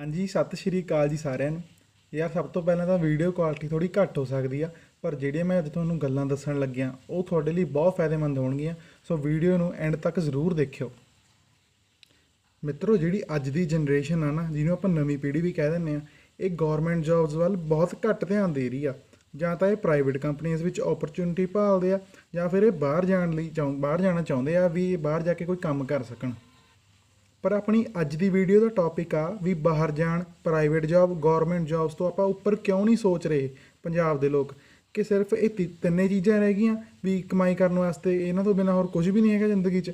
ਹਾਂਜੀ, ਸਤਿ ਸ਼੍ਰੀ ਅਕਾਲ ਜੀ ਸਾਰਿਆਂ ਨੂੰ। ਯਾਰ, ਸਭ ਤੋਂ ਪਹਿਲਾਂ ਤਾਂ ਵੀਡੀਓ ਕੁਆਲਿਟੀ ਥੋੜੀ ਘੱਟ ਹੋ ਸਕਦੀ ਆ, ਪਰ ਜਿਹੜੀਆਂ ਮੈਂ ਅੱਜ ਤੁਹਾਨੂੰ ਗੱਲਾਂ ਦੱਸਣ ਲੱਗਿਆ, ਉਹ ਤੁਹਾਡੇ ਲਈ ਬਹੁਤ ਫਾਇਦੇਮੰਦ ਹੋਣਗੀਆਂ, ਸੋ ਵੀਡੀਓ ਨੂੰ ਐਂਡ ਤੱਕ ਜ਼ਰੂਰ ਦੇਖਿਓ। ਮਿੱਤਰੋ, ਜਿਹੜੀ ਅੱਜ ਦੀ ਜਨਰੇਸ਼ਨ ਆ ਨਾ, ਜਿਹਨੂੰ ਆਪਾਂ ਨਵੀਂ ਪੀੜ੍ਹੀ ਵੀ ਕਹਿ ਦਿੰਦੇ ਆ, ਇਹ ਗਵਰਨਮੈਂਟ ਜੌਬਸ ਵੱਲ ਬਹੁਤ ਘੱਟ ਧਿਆਨ ਦੇ ਰਹੀ ਆ। ਜਾਂ ਤਾਂ ਇਹ ਪ੍ਰਾਈਵੇਟ ਕੰਪਨੀਆਂ ਵਿੱਚ ਓਪਰਚੁਨਿਟੀ ਭਾਲਦੇ ਆ, ਜਾਂ ਫਿਰ ਇਹ ਬਾਹਰ ਜਾਣ ਲਈ ਚਾਹੁੰ, ਬਾਹਰ ਜਾਣਾ ਚਾਹੁੰਦੇ ਆ ਵੀ ਇਹ ਬਾਹਰ ਜਾ ਕੇ ਕੋਈ ਕੰਮ ਕਰ ਸਕਣ। ਪਰ ਆਪਣੀ ਅੱਜ ਦੀ ਵੀਡੀਓ ਦਾ ਟੌਪਿਕ ਆ ਵੀ ਬਾਹਰ ਜਾਣ ਪ੍ਰਾਈਵੇਟ ਜੌਬ ਗਵਰਨਮੈਂਟ ਜੌਬਸ ਤੋਂ ਆਪਾਂ ਉੱਪਰ ਕਿਉਂ ਨਹੀਂ ਸੋਚ ਰਹੇ ਪੰਜਾਬ ਦੇ ਲੋਕ? ਕਿ ਸਿਰਫ ਇਹ ਤੀ- ਤਿੰਨੇ ਚੀਜ਼ਾਂ ਰਹਿ ਗਈਆਂ ਵੀ ਕਮਾਈ ਕਰਨ ਵਾਸਤੇ ਇਹਨਾਂ ਤੋਂ ਬਿਨਾ ਹੋਰ ਕੁਝ ਵੀ ਨਹੀਂ ਹੈਗਾ ਜ਼ਿੰਦਗੀ 'ਚ।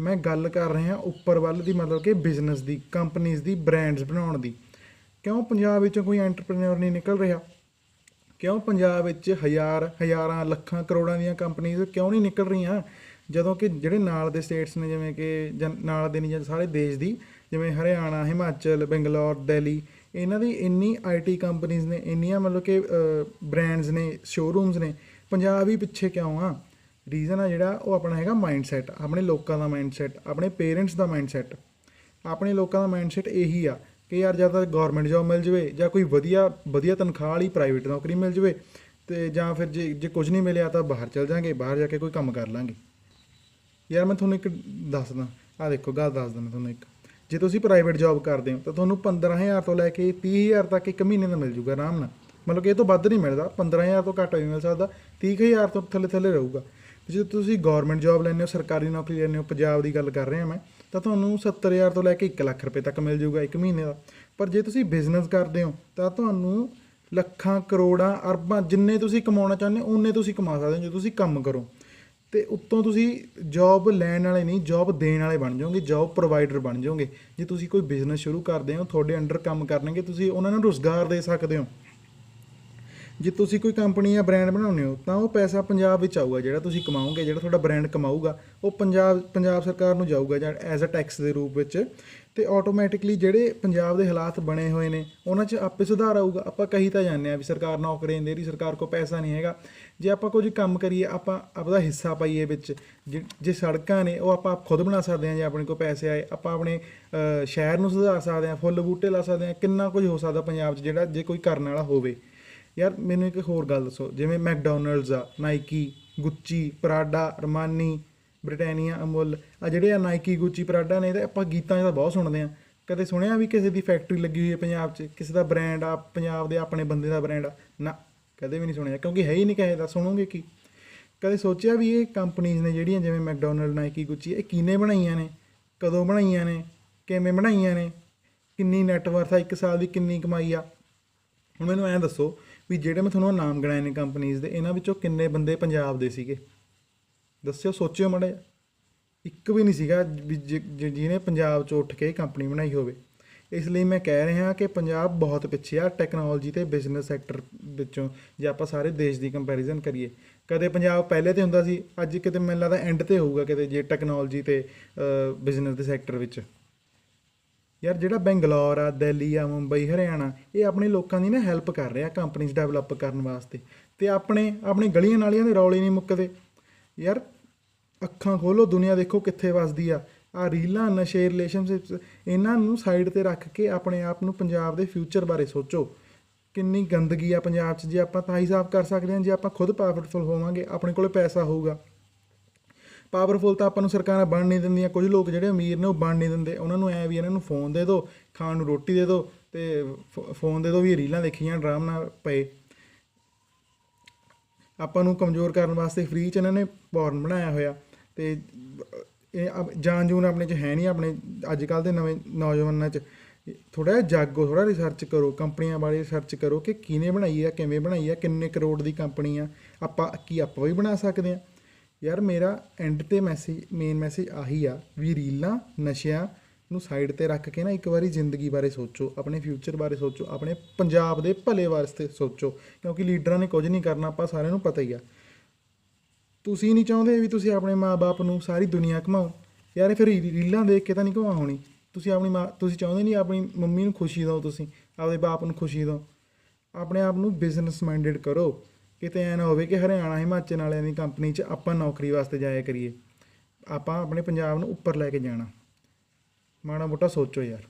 ਮੈਂ ਗੱਲ ਕਰ ਰਿਹਾ ਉੱਪਰ ਵੱਲ ਦੀ ਮਤਲਬ ਕਿ ਬਿਜ਼ਨਸ ਦੀ ਕੰਪਨੀਆਂ ਦੀ ਬ੍ਰਾਂਡਸ ਬਣਾਉਣ ਦੀ। ਕਿਉਂ ਪੰਜਾਬ ਵਿੱਚੋਂ ਕੋਈ ਐਂਟਰਪ੍ਰੈਨਿਓਰ ਨਹੀਂ ਨਿਕਲ ਰਿਹਾ? ਕਿਉਂ ਪੰਜਾਬ ਵਿੱਚ ਹਜ਼ਾਰ, ਹਜ਼ਾਰਾਂ, ਲੱਖਾਂ, ਕਰੋੜਾਂ ਦੀਆਂ ਕੰਪਨੀਆਂ ਕਿਉਂ ਨਹੀਂ ਨਿਕਲ ਰਹੀਆਂ? ਜਦੋਂ ਕਿ ਜਿਹੜੇ ਨਾਲ ਦੇ ਸਟੇਟਸ ਨੇ, ਜਿਵੇਂ ਕਿ ਜਾਂ ਨਾਲ ਦੇ ਨਹੀਂ, ਜਾਂ ਸਾਰੇ ਦੇਸ਼ ਦੀ, ਜਿਵੇਂ ਹਰਿਆਣਾ, ਹਿਮਾਚਲ, ਬੰਗਲੌਰ, ਦਿੱਲੀ, ਇਹਨਾਂ ਦੀ ਇੰਨੀ ਆਈਟੀ ਕੰਪਨੀਆਂ ਨੇ, ਇੰਨੀਆਂ ਮਤਲਬ ਕਿ ਬ੍ਰਾਂਡਸ ਨੇ ਸ਼ੋਰੂਮਸ ਨੇ, ਪੰਜਾਬ ਹੀ ਪਿੱਛੇ ਕਿਉਂ ਆ? ਰੀਜ਼ਨ ਆ ਜਿਹੜਾ, ਉਹ ਆਪਣਾ ਹੈਗਾ ਮਾਈਂਡਸੈਟ ਆਪਣੇ ਲੋਕਾਂ ਦਾ ਮਾਈਂਡਸੈਟ ਆਪਣੇ ਪੇਰੈਂਟਸ ਦਾ ਮਾਈਂਡਸੈਟ ਆਪਣੇ ਲੋਕਾਂ ਦਾ ਮਾਈਂਡਸੈਟ ਇਹੀ ਆ ਕਿ ਯਾਰ ਜਾਂ ਤਾਂ ਗਵਰਨਮੈਂਟ ਜੌਬ ਮਿਲ ਜਵੇ, ਜਾਂ ਕੋਈ ਵਧੀਆ ਵਧੀਆ ਤਨਖਾਹ ਵਾਲੀ ਪ੍ਰਾਈਵੇਟ ਨੌਕਰੀ ਮਿਲ ਜਵੇ, ਤੇ ਜਾਂ ਫਿਰ ਜੇ ਜੇ ਕੁਝ ਨਹੀਂ ਮਿਲਿਆ ਤਾਂ ਬਾਹਰ ਚਲ ਜਾਾਂਗੇ, ਬਾਹਰ ਜਾ ਕੇ ਕੋਈ ਕੰਮ ਕਰ ਲਾਂਗੇ। ਯਾਰ ਮੈਂ ਤੁਹਾਨੂੰ ਇੱਕ ਦੱਸਦਾ ਆ ਦੇਖੋ, ਗੱਲ ਦੱਸਦਾ ਮੈਂ ਤੁਹਾਨੂੰ ਇੱਕ। ਜੇ ਤੁਸੀਂ ਪ੍ਰਾਈਵੇਟ ਜੌਬ ਕਰਦੇ ਹੋ, ਤਾਂ ਤੁਹਾਨੂੰ 15000 ਤੋਂ ਲੈ ਕੇ 30000 ਤੱਕ ਇੱਕ ਮਹੀਨੇ ਦਾ ਮਿਲ ਜੂਗਾ ਆਰਾਮ ਨਾਲ। ਮਤਲਬ ਕਿ ਇਹ ਤੋਂ ਵੱਧ ਨਹੀਂ ਮਿਲਦਾ। 15000 ਤੋਂ ਘੱਟ ਵੀ ਮਿਲ ਸਕਦਾ। 30000 ਤੋਂ ਥੱਲੇ ਥੱਲੇ ਰਹੂਗਾ। ਜੇ ਤੁਸੀਂ ਗਵਰਨਮੈਂਟ ਜੌਬ ਲੈਂਦੇ ਹੋ, ਸਰਕਾਰੀ ਨੌਕਰੀ ਲੈਂਦੇ ਹੋ, ਪੰਜਾਬ ਦੀ ਗੱਲ ਕਰ ਰਿਹਾ ਮੈਂ, ਤਾਂ ਤੁਹਾਨੂੰ 70000 ਤੋਂ ਲੈ ਕੇ 1 ਲੱਖ ਰੁਪਏ ਤੱਕ ਮਿਲ ਜਾਊਗਾ ਇੱਕ ਮਹੀਨੇ ਦਾ। ਪਰ ਜੇ ਤੁਸੀਂ ਬਿਜ਼ਨਸ ਕਰਦੇ ਹੋ, ਤਾਂ ਤੁਹਾਨੂੰ ਲੱਖਾਂ ਕਰੋੜਾਂ ਅਰਬਾਂ ਜਿੰਨੇ ਤੁਸੀਂ ਕਮਾਉਣਾ ਚਾਹੁੰਦੇ ਹੋ ਉਨੇ ਤੁਸੀਂ ਕਮਾ ਸਕਦੇ ਹੋ। ਜੇ ਤੁਸੀਂ ਕੰਮ ਕਰੋ ਤੇ ਉੱਤੋਂ ਤੁਸੀਂ ਜੌਬ ਲੈਣ ਵਾਲੇ ਨਹੀਂ ਜੌਬ ਦੇਣ ਵਾਲੇ ਬਣ ਜਾਓਗੇ ਜੌਬ ਪ੍ਰੋਵਾਈਡਰ ਬਣ ਜਾਓਗੇ। ਜੇ ਤੁਸੀਂ ਕੋਈ ਬਿਜ਼ਨਸ ਸ਼ੁਰੂ ਕਰਦੇ ਹੋ, ਤੁਹਾਡੇ ਅੰਡਰ ਕੰਮ ਕਰਨਗੇ, ਤੁਸੀਂ ਉਹਨਾਂ ਨੂੰ ਰੁਜ਼ਗਾਰ ਦੇ ਸਕਦੇ ਹੋ। ਜੇ ਤੁਸੀਂ ਕੋਈ ਕੰਪਨੀ ਜਾਂ ਬ੍ਰਾਂਡ ਬਣਾਉਂਦੇ ਹੋ, ਤਾਂ ਉਹ ਪੈਸਾ ਪੰਜਾਬ ਵਿੱਚ ਆਊਗਾ, ਜਿਹੜਾ ਤੁਸੀਂ ਕਮਾਓਗੇ, ਜਿਹੜਾ ਤੁਹਾਡਾ ਬ੍ਰਾਂਡ ਕਮਾਊਗਾ, ਉਹ ਪੰਜਾਬ ਪੰਜਾਬ ਸਰਕਾਰ ਨੂੰ ਜਾਊਗਾ, ਜਾਂ ਐਜ਼ ਅ ਟੈਕਸ ਦੇ ਰੂਪ ਵਿੱਚ। ਤੇ ਆਟੋਮੈਟਿਕਲੀ ਜਿਹੜੇ ਪੰਜਾਬ ਦੇ ਹਾਲਾਤ ਬਣੇ ਹੋਏ ਨੇ, ਉਹਨਾਂ 'ਚ ਆਪੇ ਸੁਧਾਰ ਆਊਗਾ। ਆਪਾਂ ਕਹੀ ਤਾਂ ਜਾਂਦੇ ਆ ਵੀ ਸਰਕਾਰ ਨੌਕਰੀਆਂ ਦੇ ਰਹੀ, ਸਰਕਾਰ ਕੋਲ ਪੈਸਾ ਨਹੀਂ ਹੈਗਾ। ਜੇ ਆਪਾਂ ਕੁਝ ਕੰਮ ਕਰੀਏ, ਆਪਾਂ ਆਪਦਾ ਹਿੱਸਾ ਪਾਈਏ ਵਿੱਚ, ਜੇ- ਜੇ ਸੜਕਾਂ ਨੇ, ਉਹ ਆਪਾਂ ਖੁਦ ਬਣਾ ਸਕਦੇ ਹਾਂ, ਜੇ ਆਪਣੇ ਕੋਲ ਪੈਸੇ ਆਏ, ਆਪਾਂ ਆਪਣੇ ਸ਼ਹਿਰ ਨੂੰ ਸੁਧਾਰ ਸਕਦੇ ਹਾਂ, ਫੁੱਲ ਬੂਟੇ ਲਾ ਸਕਦੇ ਹਾਂ, ਕਿੰਨਾ ਕੁਝ ਹੋ ਸਕਦਾ ਪੰਜਾਬ 'ਚ, ਜਿਹੜਾ ਜੇ ਕੋਈ ਕਰਨ ਵਾਲਾ ਹੋਵੇ। ਯਾਰ ਮੈਨੂੰ ਇੱਕ ਹੋਰ ਗੱਲ ਦੱਸੋ, ਜਿਵੇਂ ਮੈਕਡੋਨਲਡਸ ਆ ਨਾਈਕੀ ਗੁੱਚੀ ਪ੍ਰਾਡਾ ਅਰਮਾਨੀ ਬ੍ਰਿਟਾਨੀਆ ਅਮੁੱਲ ਆ ਜਿਹੜੇ ਆ ਨਾਈਕੀ ਗੁੱਚੀ ਪ੍ਰਾਡਾ ਨੇ ਤੇ ਆਪਾਂ ਗੀਤਾਂ 'ਚ ਤਾਂ ਬਹੁਤ ਸੁਣਦੇ ਆ। ਕਦੇ ਸੁਣਿਆ ਵੀ ਕਿਸੇ ਦੀ ਫੈਕਟਰੀ ਲੱਗੀ ਹੋਈ ਹੈ ਪੰਜਾਬ 'ਚ? ਕਿਸੇ ਦਾ ਬ੍ਰਾਂਡ ਆ, ਪੰਜਾਬ ਦੇ ਆਪਣੇ ਬੰਦੇ ਦਾ ਬ੍ਰਾਂਡ ਆ? ਨਾ, ਕਦੇ ਵੀ ਨਹੀਂ ਸੁਣਿਆ, ਕਿਉਂਕਿ ਹੈ ਹੀ ਨਹੀਂ ਕਹੇ ਦਾ, ਸੁਣੋਗੇ ਕੀ? ਕਦੇ ਸੋਚਿਆ ਵੀ ਇਹ ਕੰਪਨੀਆਂ ਨੇ ਜਿਹੜੀਆਂ ਜਿਵੇਂ ਮੈਕਡੋਨਲਡ ਨਾਈਕੀ ਗੁੱਚੀ ਇਹ ਕਿਨੇ ਬਣਾਈਆਂ ਨੇ? ਕਦੋਂ ਬਣਾਈਆਂ ਨੇ? ਕਿਵੇਂ ਬਣਾਈਆਂ ਨੇ? ਕਿੰਨੀ ਨੈਟਵਰਥ ਆ, ਇੱਕ ਸਾਲ ਦੀ ਕਿੰਨੀ ਕਮਾਈ ਆ? ਹੁਣ ਮੈਨੂੰ ਐਂ ਦੱਸੋ ਵੀ ਜਿਹੜੇ ਮੈਂ ਤੁਹਾਨੂੰ ਨਾਮ ਗਿਣਾਏ ਨੇ ਕੰਪਨੀਆਂ ਦੇ, ਇਹਨਾਂ ਵਿੱਚੋਂ ਕਿੰਨੇ ਬੰਦੇ ਪੰਜਾਬ ਦੇ ਸੀਗੇ? ਦੱਸਿਓ, ਸੋਚਿਓ ਮਾੜਾ ਇੱਕ ਵੀ ਨਹੀਂ ਸੀਗਾ ਜਿਹਨੇ ਪੰਜਾਬ 'ਚ ਉੱਠ ਕੇ ਕੰਪਨੀ ਬਣਾਈ ਹੋਵੇ। ਇਸ ਲਈ ਮੈਂ ਕਹਿ ਰਿਹਾ ਕਿ ਪੰਜਾਬ ਬਹੁਤ ਪਿੱਛੇ ਆ ਟੈਕਨੋਲੋਜੀ ਤੇ ਬਿਜ਼ਨਸ ਸੈਕਟਰ ਵਿੱਚੋਂ, ਜੇ ਆਪਾਂ ਸਾਰੇ ਦੇਸ਼ ਦੀ ਕੰਪੈਰੀਜ਼ਨ ਕਰੀਏ। ਕਦੇ ਪੰਜਾਬ ਪਹਿਲੇ ਤੇ ਹੁੰਦਾ ਸੀ, ਅੱਜ ਕਿਤੇ ਮੈਨੂੰ ਲੱਗਦਾ ਐਂਡ ਤੇ ਹੋਊਗਾ ਕਿਤੇ ਜੇ ਟੈਕਨੋਲੋਜੀ ਤੇ ਬਿਜ਼ਨਸ ਦੇ ਸੈਕਟਰ ਵਿੱਚ। ਯਾਰ ਜਿਹੜਾ ਬੈਂਗਲੌਰ ਆ, ਦਿੱਲੀ ਆ, ਮੁੰਬਈ, ਹਰਿਆਣਾ, ਇਹ ਆਪਣੇ ਲੋਕਾਂ ਦੀ ਨਾ ਹੈਲਪ ਕਰ ਰਿਹਾ ਕੰਪਨੀਆਂ ਡਿਵੈਲਪ ਕਰਨ ਵਾਸਤੇ ਤੇ ਆਪਣੇ ਆਪਣੇ ਗਲੀਆਂ ਨਾਲੀਆਂ ਦੇ ਰੌਲੇ ਨਹੀਂ ਮੁੱਕਦੇ। ਯਾਰ ਅੱਖਾਂ ਖੋਲੋ, ਦੁਨੀਆ ਦੇਖੋ ਕਿੱਥੇ ਵੱਸਦੀ ਆ। ਆ ਰੀਲਾਂ, ਨਸ਼ੇ ਰਿਲੇਸ਼ਨਸ਼ਿਪਸ ਇਹਨਾਂ ਨੂੰ ਸਾਈਡ ਤੇ ਰੱਖ ਕੇ ਆਪਣੇ ਆਪ ਨੂੰ ਪੰਜਾਬ ਦੇ ਫਿਊਚਰ ਬਾਰੇ ਸੋਚੋ। ਕਿੰਨੀ ਗੰਦਗੀ ਆ ਪੰਜਾਬ 'ਚ, ਜੇ ਆਪਾਂ ਤਾਂ ਹਿਸਾਬ ਕਰ ਸਕਦੇ ਹਾਂ, ਜੇ ਆਪਾਂ ਖੁਦ ਪਾਵਰਫੁਲ ਹੋਵਾਂਗੇ, ਆਪਣੇ ਕੋਲ ਪੈਸਾ ਹੋਊਗਾ। ਪਾਵਰਫੁਲ ਤਾਂ ਆਪਾਂ ਨੂੰ ਸਰਕਾਰਾਂ ਬਣ ਨਹੀਂ ਦਿੰਦੀਆਂ। ਕੁਝ ਲੋਕ ਜਿਹੜੇ ਅਮੀਰ ਨੇ ਉਹ ਬਣ ਨਹੀਂ ਦਿੰਦੇ। ਉਹਨਾਂ ਨੂੰ ਐ ਵੀ ਇਹਨਾਂ ਨੂੰ ਫੋਨ ਦੇ ਦਿਓ, ਖਾਣ ਨੂੰ ਰੋਟੀ ਦੇ ਦਿਓ ਤੇ ਫ- ਫੋਨ ਦੇ ਦਿਓ ਵੀ ਰੀਲਾਂ ਦੇਖੀਆਂ, ਡਰਾਮ ਨਾਲ ਪਏ। ਆਪਾਂ ਨੂੰ ਕਮਜ਼ੋਰ ਕਰਨ ਵਾਸਤੇ ਫ੍ਰੀ ਚ ਇਹਨਾਂ ਨੇ ਪੌਰਨ ਬਣਾਇਆ ਹੋਇਆ। ਤੇ ਇਹ ਅਬ- ਜਾਨ ਜੂਨ ਆਪਣੇ ਚ ਹੈ ਨਹੀਂ ਆਪਣੇ ਅੱਜ ਕੱਲ ਦੇ ਨਵੇਂ ਨੌਜਵਾਨਾਂ ਚ। ਥੋੜਾ ਜਿਹਾ ਜਾਗੋ ਥੋੜਾ ਰਿਸਰਚ ਕਰੋ। ਕੰਪਨੀਆਂ ਬਾਰੇ ਰਿਸਰਚ ਕਰੋ ਕਿ ਕਿਹਨੇ ਬਣਾਈ ਆ, ਕਿਵੇਂ ਬਣਾਈ ਆ, ਕਿੰਨੇ ਕਰੋੜ ਦੀ ਕੰਪਨੀ ਆ। ਆਪਾਂ, ਕੀ ਆਪਾਂ ਵੀ ਬਣਾ ਸਕਦੇ ਆ। ਯਾਰ ਮੇਰਾ ਐਂਡ ਤੇ ਮੈਸੇਜ ਮੇਨ ਮੈਸੇਜ ਆਹੀ ਆ ਵੀ ਰੀਲਾਂ, ਨਸ਼ਿਆਂ ਨੂੰ ਸਾਈਡ ਤੇ ਰੱਖ ਕੇ ਨਾ ਇੱਕ ਵਾਰੀ ਜ਼ਿੰਦਗੀ ਬਾਰੇ ਸੋਚੋ, ਆਪਣੇ ਫਿਊਚਰ ਬਾਰੇ ਸੋਚੋ, ਆਪਣੇ ਪੰਜਾਬ ਦੇ ਭਲੇ ਵਾਸਤੇ ਸੋਚੋ, ਕਿਉਂਕਿ ਲੀਡਰਾਂ ਨੇ ਕੁਝ ਨਹੀਂ ਕਰਨਾ, ਆਪਾਂ ਸਾਰਿਆਂ ਨੂੰ ਪਤਾ ਹੀ ਆ। ਤੁਸੀਂ ਨਹੀਂ ਚਾਹੁੰਦੇ ਵੀ ਤੁਸੀਂ ਆਪਣੇ ਮਾਪੇ ਨੂੰ ਸਾਰੀ ਦੁਨੀਆ ਘਮਾਓ। ਯਾਰ ਫਿਰ ਰੀਲਾਂ ਦੇਖ ਕੇ ਤਾਂ ਨਹੀਂ ਘਮਾ ਹੋਣੀ ਤੁਸੀਂ ਆਪਣੀ ਮਾਂ, ਤੁਸੀਂ ਚਾਹੁੰਦੇ ਨਹੀਂ ਆਪਣੀ ਮੰਮੀ ਨੂੰ ਖੁਸ਼ੀ ਦਿਓ ਤੁਸੀਂ, ਆਪਦੇ ਬਾਪ ਨੂੰ ਖੁਸ਼ੀ ਦਿਓ। ਆਪਣੇ ਆਪ ਨੂੰ ਬਿਜ਼ਨਸ ਮਾਈਂਡਡ ਕਰੋ। ਕਿਤੇ ਐ ਨਾ ਹੋਵੇ ਕਿ ਹਰਿਆਣਾ, ਹਿਮਾਚਲ ਵਾਲਿਆਂ ਦੀ ਕੰਪਨੀ 'ਚ ਆਪਾਂ ਨੌਕਰੀ ਵਾਸਤੇ ਜਾਇਆ ਕਰੀਏ। ਆਪਾਂ ਆਪਣੇ ਪੰਜਾਬ ਨੂੰ ਉੱਪਰ ਲੈ ਕੇ ਜਾਣਾ। ਮਾੜਾ ਮੋਟਾ ਸੋਚੋ ਯਾਰ।